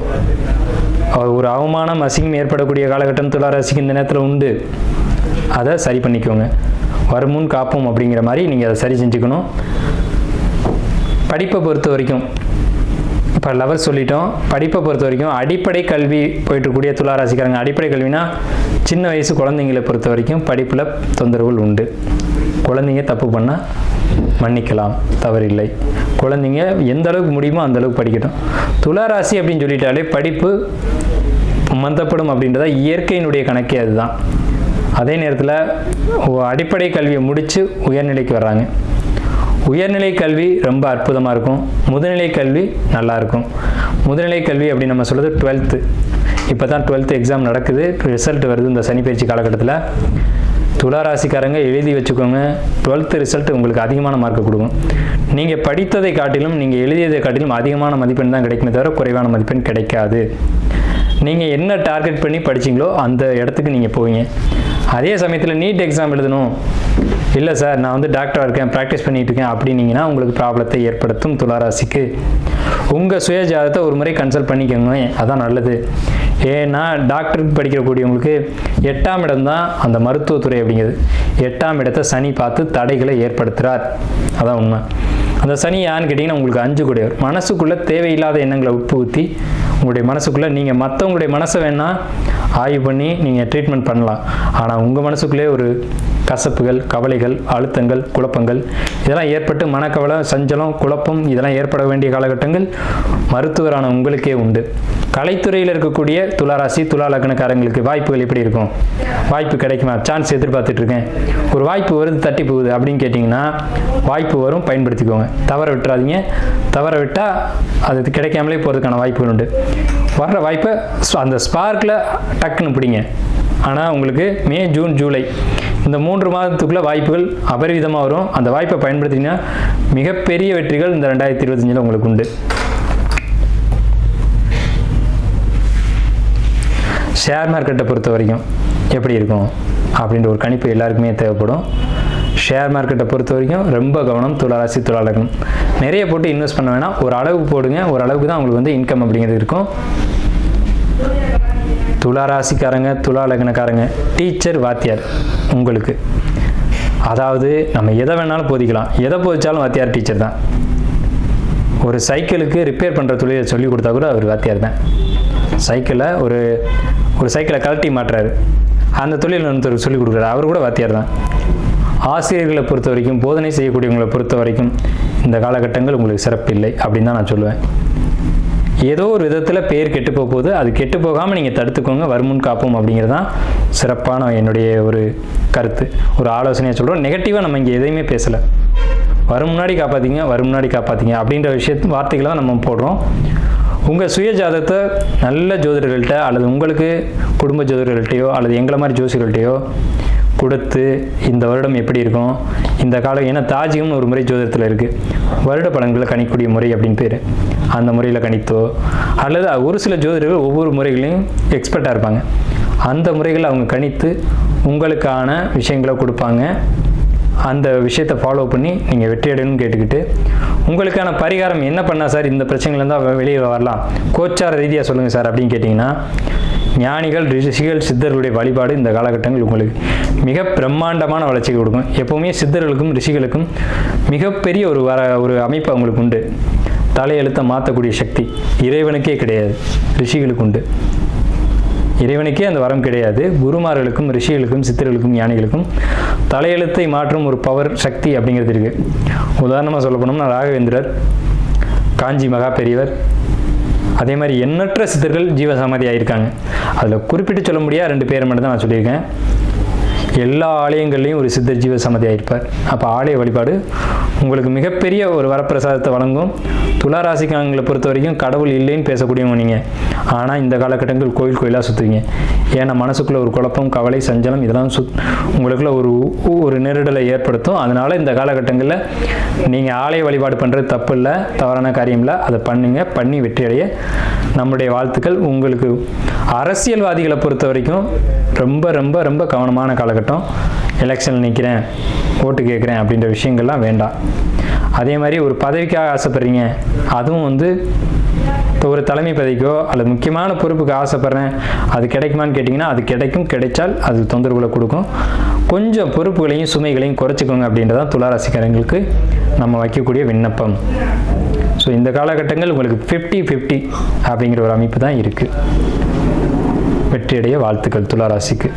ஒரு அவமானம் அசிங்கம் ஏற்படக்கூடிய காலகட்டம் துளாராசிக்கு இந்த நேரத்தில் உண்டு. அதை சரி பண்ணிக்கோங்க. வருமுன் காப்போம் அப்படிங்கிற மாதிரி நீங்கள் அதை சரி செஞ்சுக்கணும். படிப்பை பொறுத்த வரைக்கும் இப்போ லவர் சொல்லிட்டோம். படிப்பை பொறுத்த வரைக்கும் அடிப்படை கல்வி போயிட்டு இருக்கக்கூடிய துளாராசிக்காரங்க அடிப்படை கல்வினா சின்ன வயசு குழந்தைங்களை பொறுத்த வரைக்கும் படிப்பில் தொந்தரவுகள் உண்டு. குழந்தைங்க தப்பு பண்ணால் மன்னிக்கலாம் தவறில்லை. குழந்தைங்க எந்த அளவுக்கு முடியுமோ அந்த அளவுக்கு படிக்கட்டும். துளாராசி அப்படின்னு சொல்லிட்டாலே படிப்பு மந்தப்படும் அப்படின்றத இயற்கையினுடைய கணக்கே அதுதான். அதே நேரத்தில் அடிப்படை கல்வியை முடித்து உயர்நிலைக்கு வர்றாங்க. உயர்நிலை கல்வி ரொம்ப அற்புதமாக இருக்கும். முதுநிலை கல்வி நல்லாயிருக்கும் முதுநிலை கல்வி அப்படின்னு நம்ம சொல்கிறது டுவெல்த்து இப்போ தான் டுவெல்த்து எக்ஸாம் நடக்குது. ரிசல்ட் வருது இந்த சனி பயிற்சி காலகட்டத்தில். துளாராசிக்காரங்க எழுதி வச்சுக்கோங்க. டுவெல்த்து ரிசல்ட் உங்களுக்கு அதிகமான மார்க்கை கொடுக்கும். நீங்கள் படித்ததை காட்டிலும் நீங்கள் எழுதியதை காட்டிலும் அதிகமான மதிப்பெண் தான் கிடைக்குமே தவிர குறைவான மதிப்பெண் கிடைக்காது. நீங்கள் என்ன டார்கெட் பண்ணி படிச்சீங்களோ அந்த இடத்துக்கு நீங்கள் போவீங்க. அதே சமயத்தில் நீட் எக்ஸாம் எழுதணும். இல்லை சார் நான் வந்து டாக்டராக இருக்கேன் ப்ராக்டிஸ் பண்ணிகிட்டு இருக்கேன் அப்படின்னீங்கன்னா உங்களுக்கு ப்ராப்ளத்தை ஏற்படுத்தும் துளாராசிக்கு. உங்கள் சுயஜாதத்தை ஒரு முறை கன்சல்ட் பண்ணிக்கோங்க அதான் நல்லது. ஏன்னா டாக்டருக்கு படிக்கக்கூடியவங்களுக்கு எட்டாம் இடம் தான் அந்த மருத்துவத்துறை அப்படிங்கிறது எட்டாம் இடத்தை சனி பார்த்து தடைகளை ஏற்படுத்துகிறார் அதான் உண்மை. அந்த சனி யான்னு கேட்டிங்கன்னா உங்களுக்கு அஞ்சு கூடியவர் மனசுக்குள்ளே தேவையில்லாத எண்ணங்களை உட்புகுத்தி உங்களுடைய மனசுக்குள்ளே நீங்கள் மற்றவங்களுடைய மனசை வேணால் ஆய்வு பண்ணி நீங்கள் ட்ரீட்மெண்ட் பண்ணலாம். ஆனால் உங்கள் மனசுக்குள்ளே ஒரு கசப்புகள் கவலைகள் அழுத்தங்கள் குழப்பங்கள் இதெல்லாம் ஏற்பட்டு மனக்கவலை சஞ்சலம் குழப்பம் இதெல்லாம் ஏற்பட வேண்டிய காலகட்டங்கள் மருத்துவரான உங்களுக்கே உண்டு. கலைத்துறையில் இருக்கக்கூடிய துளாராசி துலா லக்னக்காரங்களுக்கு வாய்ப்புகள் எப்படி இருக்கும்? வாய்ப்பு கிடைக்குமா? சான்ஸ் எதிர்பார்த்துட்டு இருக்கேன் ஒரு வாய்ப்பு வருது தட்டி போகுது அப்படின்னு கேட்டிங்கன்னா வாய்ப்பு வரும் பயன்படுத்திக்கோங்க. தவற விட்டுறாதீங்க. தவற விட்டால் அது கிடைக்காமலே போகிறதுக்கான வாய்ப்புகள் உண்டு. வர்ற வாய்ப்பை அந்த ஸ்பார்க்கில் டக்குன்னு பிடிங்க. ஆனால் உங்களுக்கு மே ஜூன் ஜூலை இந்த மூன்று மாதத்துக்குள்ள வாய்ப்புகள் அபரிவிதமாக வரும். அந்த வாய்ப்பை பயன்படுத்திங்கன்னா மிகப்பெரிய வெற்றிகள் இந்த ரெண்டாயிரத்தி இருபத்தஞ்சில் உங்களுக்கு உண்டு. ஷேர் மார்க்கெட்டை பொறுத்த வரைக்கும் எப்படி இருக்கும்? அப்படின்ற ஒரு கணிப்பு எல்லாருக்குமே தேவைப்படும். ஷேர் மார்க்கெட்டை பொறுத்த வரைக்கும் ரொம்ப கவனம் துளாராசி தொழிலாளர்கள் நிறைய போட்டு இன்வெஸ்ட் பண்ண வேணாம். ஒரு அளவுக்கு போடுங்க. ஒரு அளவுக்கு தான் உங்களுக்கு வந்து இன்கம் அப்படிங்கிறது இருக்கும். துலா ராசிக்காரங்க துலா லக்னக்காரங்க டீச்சர் வாத்தியார் உங்களுக்கு. அதாவது நம்ம எதை வேணாலும் போதிக்கலாம். எதை போதிச்சாலும் வாத்தியார் டீச்சர் தான். ஒரு சைக்கிளுக்கு ரிப்பேர் பண்ணுற தொழிலை சொல்லி கொடுத்தா கூட அவர் வாத்தியார் தான். சைக்கிளை ஒரு ஒரு சைக்கிளை கழட்டி மாட்டுறாரு. அந்த தொழில் ஒருத்தர் சொல்லிக் கொடுக்குறாரு. அவர் கூட வாத்தியார் தான். ஆசிரியர்களை பொறுத்த வரைக்கும் போதனை செய்யக்கூடியவங்களை பொறுத்த வரைக்கும் இந்த காலகட்டங்கள் உங்களுக்கு சிறப்பு இல்லை அப்படின்னு தான் நான் சொல்லுவேன். ஏதோ ஒரு விதத்தில் பேர் கெட்டு போக போகுது அது கெட்டு போகாமல் நீங்கள் தடுத்துக்கோங்க வருமுன் காப்போம் அப்படிங்கிறது தான் சிறப்பான என்னுடைய ஒரு கருத்து. ஒரு ஆலோசனையாக சொல்கிறோம் நெகட்டிவாக நம்ம இங்கே எதையுமே பேசலை. வரும் முன்னாடி காப்பாற்றிங்க வரும் முன்னாடி காப்பாற்றிங்க அப்படின்ற விஷயத்து வார்த்தைகளை தான் நம்ம போடுறோம். உங்கள் சுய ஜாதத்தை நல்ல ஜோதிடர்கள்ட்ட அல்லது உங்களுக்கு குடும்ப ஜோதிடர்கள்ட்டையோ அல்லது எங்களை மாதிரி ஜோசியர்கள்ட்டையோ கொடுத்து இந்த வருடம் எப்படி இருக்கும்? இந்த காலம் ஏன்னா தாஜிகம்னு ஒரு முறை ஜோதிடத்தில் இருக்குது வருட பலன்களை கணிக்கக்கூடிய முறை அப்படின்னு பேர். அந்த முறையில் கணித்தோ அல்லது ஒரு சில ஜோதிடர்கள் ஒவ்வொரு முறைகளையும் எக்ஸ்பர்ட்டாக இருப்பாங்க. அந்த முறைகளை அவங்க கணித்து உங்களுக்கான விஷயங்களை கொடுப்பாங்க. அந்த விஷயத்தை ஃபாலோ பண்ணி நீங்கள் வெற்றி அடையணும்னு கேட்டுக்கிட்டு உங்களுக்கான பரிகாரம் என்ன பண்ணால் சார்? இந்த பிரச்சனையிலேருந்து வெளியே வரலாம். கோச்சார ரீதியாக சொல்லுங்கள் சார் அப்படின்னு கேட்டிங்கன்னா ஞானிகள் ரிஷிகள் சித்தர்களுடைய வழிபாடு இந்த காலகட்டங்கள் உங்களுக்கு மிக பிரம்மாண்டமான வளர்ச்சி கொடுக்கும். எப்போவுமே சித்தர்களுக்கும் ரிஷிகளுக்கும் மிகப்பெரிய ஒரு வர ஒரு அமைப்பு அவங்களுக்கு உண்டு. தலையெழுத்தை மாற்றக்கூடிய சக்தி இறைவனுக்கே கிடையாது ரிஷிகளுக்கு உண்டு. இறைவனுக்கே அந்த வரம் கிடையாது. குருமார்களுக்கும் ரிஷிகளுக்கும் சித்தர்களுக்கும் ஞானிகளுக்கும் தலையெழுத்தை மாற்றும் ஒரு பவர் சக்தி அப்படிங்கிறது இருக்குது உதாரணமாக சொல்ல போனோம்னா ராகவேந்திரர் காஞ்சி மகா பெரியவர் அதே மாதிரி எண்ணற்ற சித்தர்கள் ஜீவசமாதி ஆயிருக்காங்க அதில் குறிப்பிட்டு சொல்ல முடியாத ரெண்டு பேரை மட்டும் தான் நான் சொல்லியிருக்கேன். எல்லா ஆலயங்கள்லையும் ஒரு சித்தர் ஜீவ சமதி ஆயிருப்பார் அப்போ ஆலய வழிபாடு உங்களுக்கு மிகப்பெரிய ஒரு வரப்பிரசாதத்தை வழங்கும். துளாராசிக்காரங்களை பொறுத்த வரைக்கும் கடவுள் இல்லைன்னு பேசக்கூடியவங்க நீங்கள் ஆனால் இந்த காலகட்டங்கள் கோயில் கோயிலாக சுற்றுவீங்க ஏன்னா மனசுக்குள்ளே ஒரு குழப்பம் கவலை சஞ்சலம் இதெல்லாம் சுத் உங்களுக்குள்ள ஒரு ஒரு நெருடலை ஏற்படுத்தும். அதனால் இந்த காலகட்டங்களில் நீங்கள் ஆலய வழிபாடு பண்ணுறது தப்பு இல்லை தவறான காரியம் இல்லை. அதை பண்ணுங்க. பண்ணி வெற்றியடைய நம்முடைய வாழ்த்துக்கள். உங்களுக்கு அரசியல்வாதிகளை பொறுத்த வரைக்கும் ரொம்ப ரொம்ப ரொம்ப கவனமான காலகட்டம். எலெக்ஷனில் நிற்கிறேன் ஓட்டு கேட்குறேன் அப்படின்ற விஷயங்கள்லாம் வேண்டாம். அதே மாதிரி ஒரு பதவிக்காக ஆசைப்படுறீங்க அதுவும் வந்து ஒரு தலைமை பதவிக்கோ அல்லது முக்கியமான பொறுப்புக்கு ஆசைப்பட்றேன் அது கிடைக்குமான்னு கேட்டிங்கன்னா அது கிடைக்கும் கிடைச்சால் அது தொந்தரவுகளை கொடுக்கும். கொஞ்சம் பொறுப்புகளையும் சுமைகளையும் குறைச்சிக்கோங்க அப்படின்றதான் துளாராசிக்காரங்களுக்கு நம்ம வைக்கக்கூடிய விண்ணப்பம். ஸோ இந்த காலகட்டங்கள் உங்களுக்கு ஃபிஃப்டி ஃபிஃப்டி அப்படிங்கிற ஒரு அமைப்பு தான் இருக்குது வெற்றியடைய வாழ்த்துக்கள் துளாராசிக்கு.